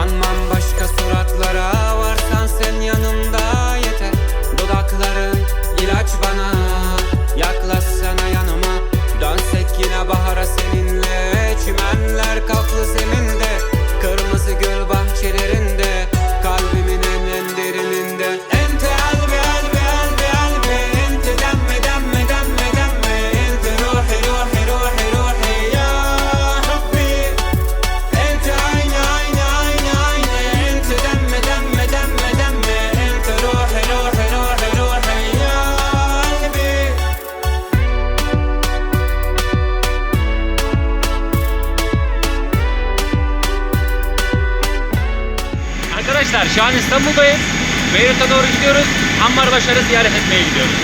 Sanmam başka suratlara. Varsan sen yanımda yeter. Dudakların ilaç bana. Yaklaşsana yanıma. Dönsek yine bahara seninle. Çimenler kaplı zeminde şu an İstanbul'dayız. Beyrut'a doğru gidiyoruz. Ammarbaşar'ı ziyaret etmeye gidiyoruz.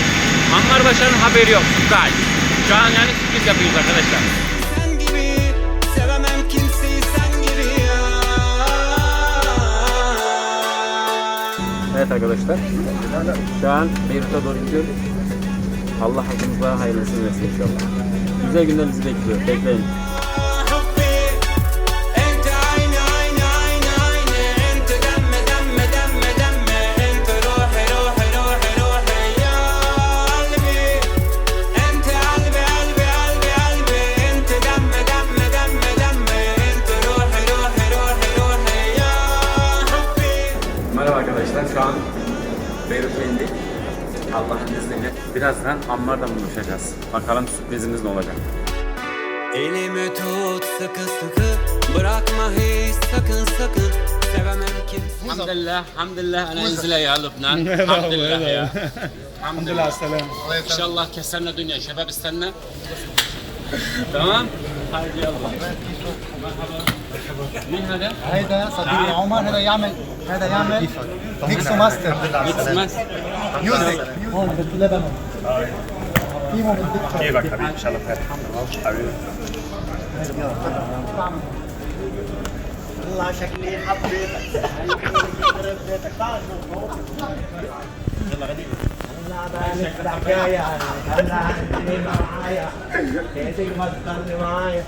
Ammarbaşar'ın haberi yok. Surprise. Şu an yani sürpriz yapıyoruz arkadaşlar. Evet arkadaşlar. Şu an Beyrut'a doğru gidiyoruz. Allah hakkımızda hayırlısını versin inşallah. Güzel günler bizi bekliyor. Bekleyin. Allah'ın izniyle. Birazdan Ammar'da buluşacağız. Bakalım sürprizimiz ne olacak. Elimi tut sıkı sıkı Bırakma hiç sakın sakın Sevemem kimseyi Alhamdulillah, alhamdulillah أنا أنزل يا لبنان الحمد لله يا الحمد لله السلام إن شاء الله كسرنا الدنيا شباب استنى تمام هاي يلا مرحبا مين هذا؟ هذا صديقي عمر هذا يعمل هذا يعمل ميكس وماستر ميكس ماس ميوزك هون باللبنان كيمو بالدكتور كيفك حبيبي؟ إن شاء الله بخير. حبيبي والله شكلي حبيتك يخرب بيتك تعال يلا غدير هلا الحكاية هلا معايا كيفك ما تضلني معايا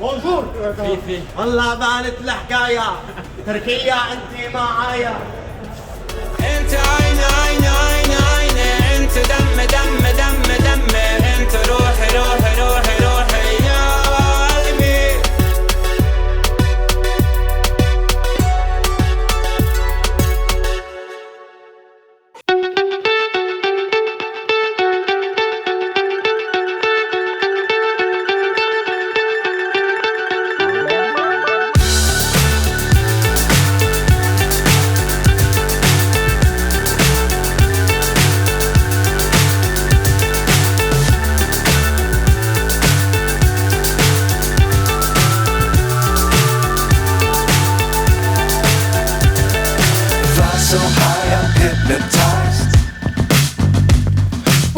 بونجور. في في. والله بانت الحكاية تركيا انت معايا. انت عين عين عين عين انت دم دم دم دم. انت روحي روحي روحي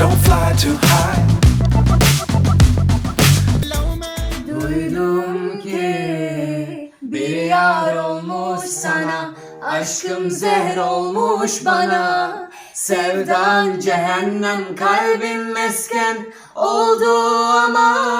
Don't fly too high. Duydum ki bir yar olmuş sana Aşkım zehir olmuş bana Sevdan cehennem kalbim mesken oldu ama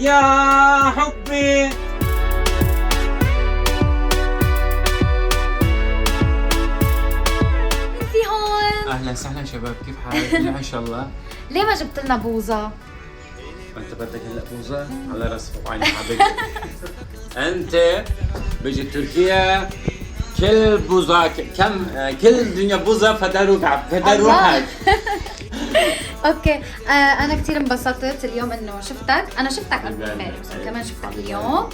يا حبي. في هون. أهلا وسهلا شباب كيف حالكم إن شاء الله. ليه ما جبت لنا بوظة؟ أنت بدك هلا بوزة؟ على راسي وعيني حبيبي. أنت بيجي تركيا كل بوزة كم كل دنيا بوزة فداروك فداروحك أوكي. آه أنا كثير انبسطت اليوم إنه شفتك. أنا شفتك قبل امبارح بس كمان شفتك اليوم.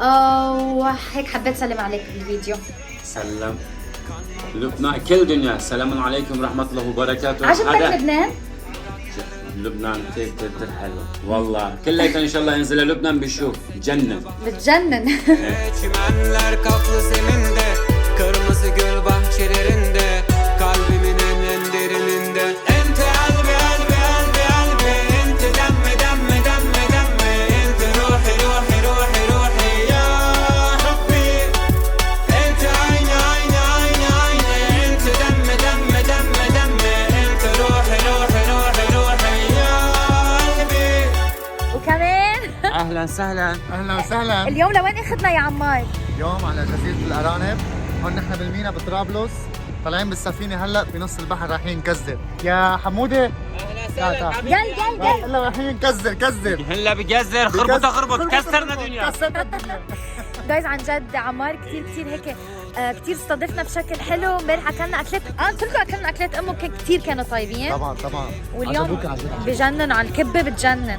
آه وهيك حبيت سلم عليك بالفيديو. سلم. لبنان كل دنيا السلام عليكم ورحمة الله وبركاته. عجبتك لبنان؟ لبنان كثير كثير كثير حلو. والله. كلياتنا إن شاء الله ينزل لبنان بيشوف جنة بتجنن. وسهلا. أهلا وسهلا. اليوم لوين أخذنا يا عمار؟ اليوم على جزيرة الأرانب. هون نحن بالمينا بطرابلس. طالعين بالسفينة هلأ بنص البحر رايحين نكزر يا حمودة. جل جل هلأ رايحين نكزر كزر هلأ بجزر خربطة خربط. كسرنا دنيا كسرنا الدنيا. جايز عن جد عمار كثير كثير هيك آه كثير استضفنا بشكل حلو. امبارح أكلنا اكلات آه قلت لكم أكلنا اكلات أمه كثير كانوا طيبين. طبعا طبعا. واليوم بجنن على الكبة بتجنن.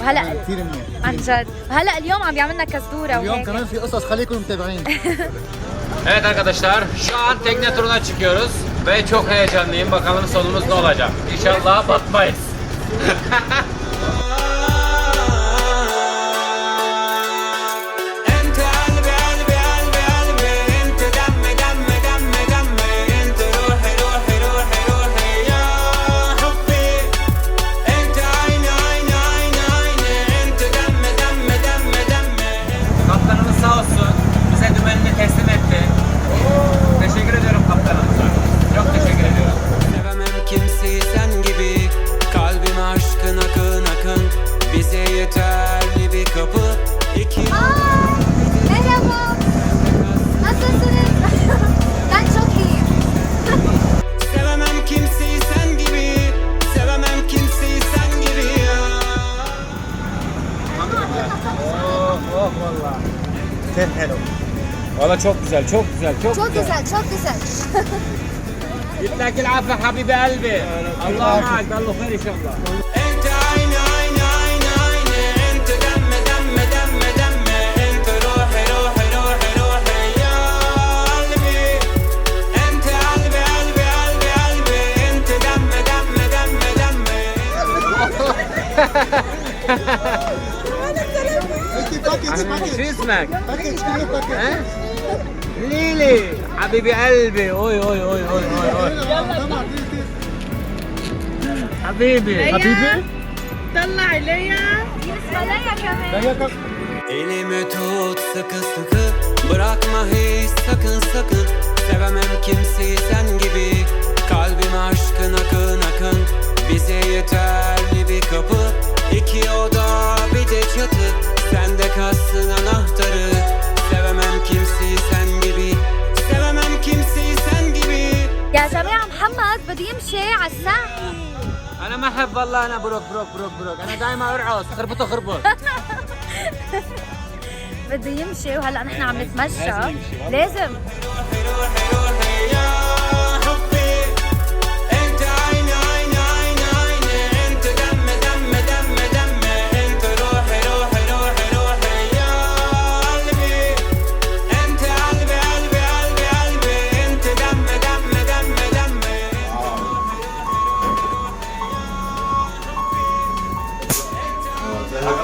وهلا كثير منيح عن جد وهلا اليوم عم بيعملنا كزدوره اليوم وهيك كمان في قصص خليكم متابعين Evet arkadaşlar şu an tekne turuna çıkıyoruz ve çok heyecanlıyım bakalım sonumuz ne olacak. İnşallah batmayız. Valla çok güzel, çok güzel, çok, Çok güzel, çok güzel. يديك العافية حبيبي قلبي الله معك الله خير ان شاء الله انت عيني عيني عيني عيني انت دم دم دم دم انت روحي روحي روحي روحي يا قلبي انت قلبي قلبي قلبي قلبي انت دم دم دم دم انت باكج شو باكج اسمك؟ باكج كله باكج ليلي حبيبي قلبي اوي اوي اوي اوي اوي, أوي. حبيبي حبيبي طلع ليا Elimi tut sıkı sıkı Bırakma hiç sakın sakın Sevemem kimseyi sen gibi Kalbim aşkın akın akın Bize yeterli bir kapı iki oda bir de çatı Sende kalsın anahtarı محمد بده يمشي على الساحة أنا ما أحب والله أنا بروك بروك بروك بروك أنا دائما ارعص خربطه خربط بده يمشي وهلأ نحن عم نتمشى. لازم يمشي،. لازم.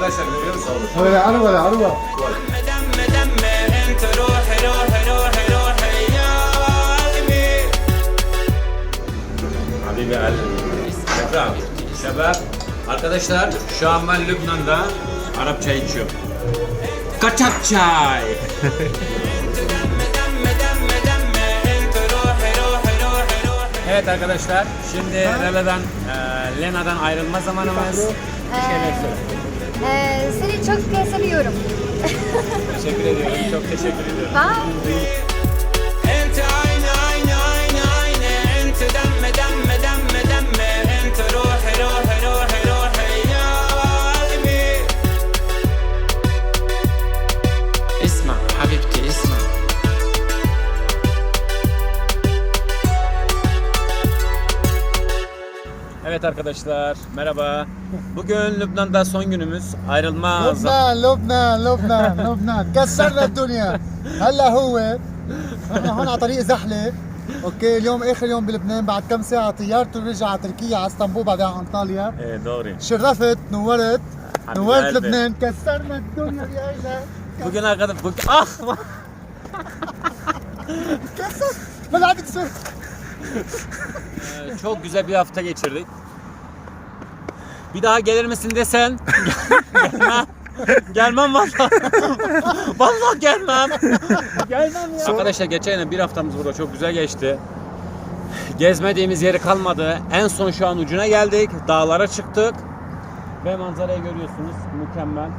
arkadaşlar görüyor musunuz? Böyle araba da araba. Habibi Ali. Şükrü. Şebap. Arkadaşlar şu an ben Lübnan'da Arap çayı içiyorum. Kaçak çay. Evet arkadaşlar, şimdi Rela'dan, e, Lena'dan ayrılma zamanımız. Bir şeyler söyle. Ee, seni çok seviyorum. teşekkür ediyorum. Çok teşekkür ediyorum. Bye. Evet arkadaşlar merhaba. Bugün Lübnan'da son günümüz ayrılma zamanı. لبنان لبنان لبنان لبنان كسرنا الدنيا هلا هو نحن هون على طريق زحله اوكي اليوم اخر يوم بلبنان بعد كم ساعه طيارته رجع على تركيا على اسطنبول بعدين على انطاليا Evet doğru. شرفت نورت حبيب نورت قلبي. لبنان كسرنا الدنيا يا إله Bugün arkadaş bugün ah كسر ما لعبت سر Ee, çok güzel bir hafta geçirdik. Bir daha gelir misin desen gelmem. gelmem valla. valla gelmem. gelmem ya. Arkadaşlar geçen bir haftamız burada çok güzel geçti. Gezmediğimiz yeri kalmadı. En son şu an ucuna geldik. Dağlara çıktık. Ve manzarayı görüyorsunuz. Mükemmel.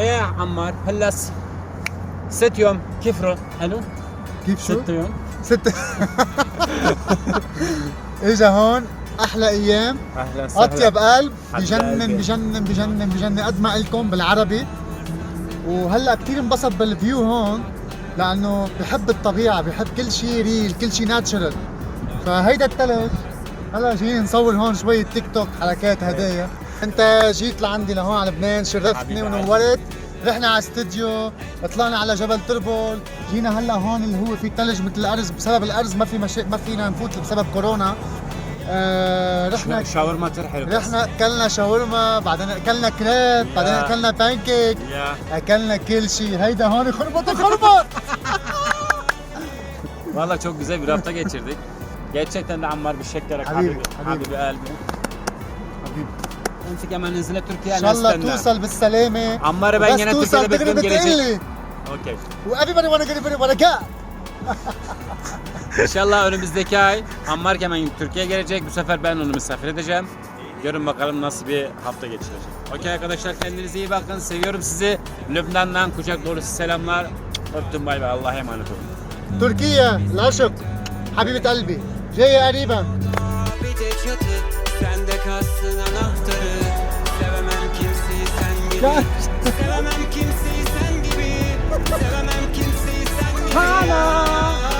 E Ammar, hellas. Setiyorum. Kifro. Alo. Kifro. Setiyorum. Setiyorum. Ejahon أحلى أيام. أهلا وسهلا. أطيب قلب. بجنن. بجنن بجنن بجنن. قد ما قلكم بالعربي. وهلأ كثير انبسط بالفيو هون لأنه بحب الطبيعة بحب كل شيء ريل كل شيء ناتشرال فهيدا الثلج هلأ جايين نصور هون شوية تيك توك حركات هدايا. أنت جيت لعندي لهون على لبنان شرفتني ونورت. رحنا على استوديو طلعنا على جبل تربل جينا هلأ هون اللي هو في ثلج مثل الأرز بسبب الأرز ما في. ما فينا نفوت بسبب كورونا. آه رحنا شاورما ترحل رحنا أكلنا شاورما بعدين أكلنا كريب بعدين. أكلنا بانكيك أكلنا كل شيء هيدا هون خربط خربط Valla çok güzel bir hafta geçirdik. Gerçekten de Ammar bir şekerek حبيبي، habibi, حبيبي. habibi. أنت كمان نزلت تركيا إن شاء الله توصل بالسلامة ben بس yine توصل. تقلي Okey. وeverybody wanna get everybody wanna go İnşallah önümüzdeki ay Ammar Kemen Türkiye'ye gelecek. Bu sefer ben onu misafir edeceğim. Görün bakalım nasıl bir hafta geçirecek. Okey arkadaşlar kendinize iyi bakın. Seviyorum sizi. Lübnan'dan kucak dolusu selamlar. Öptüm bay bay. Allah'a emanet olun. Türkiye, laşık, habibit albi, reye ariba. Bir de kötü, sen kalsın anahtarı. Sevemem kimseyi sen gibi. Sevemem kimseyi sen gibi. Sevemem kimseyi sen gibi. Hala.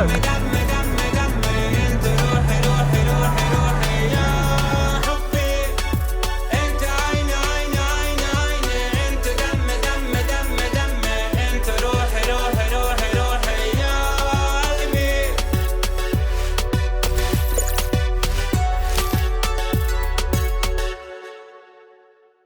Later.